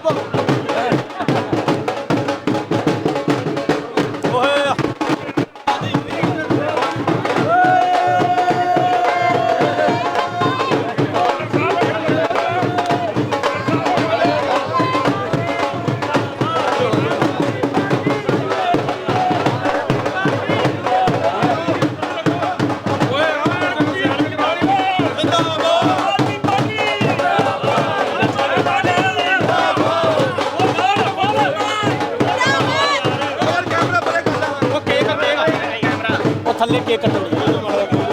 Bobo. ਥੱਲੇ cake ਕੱਟਣ ਲਈ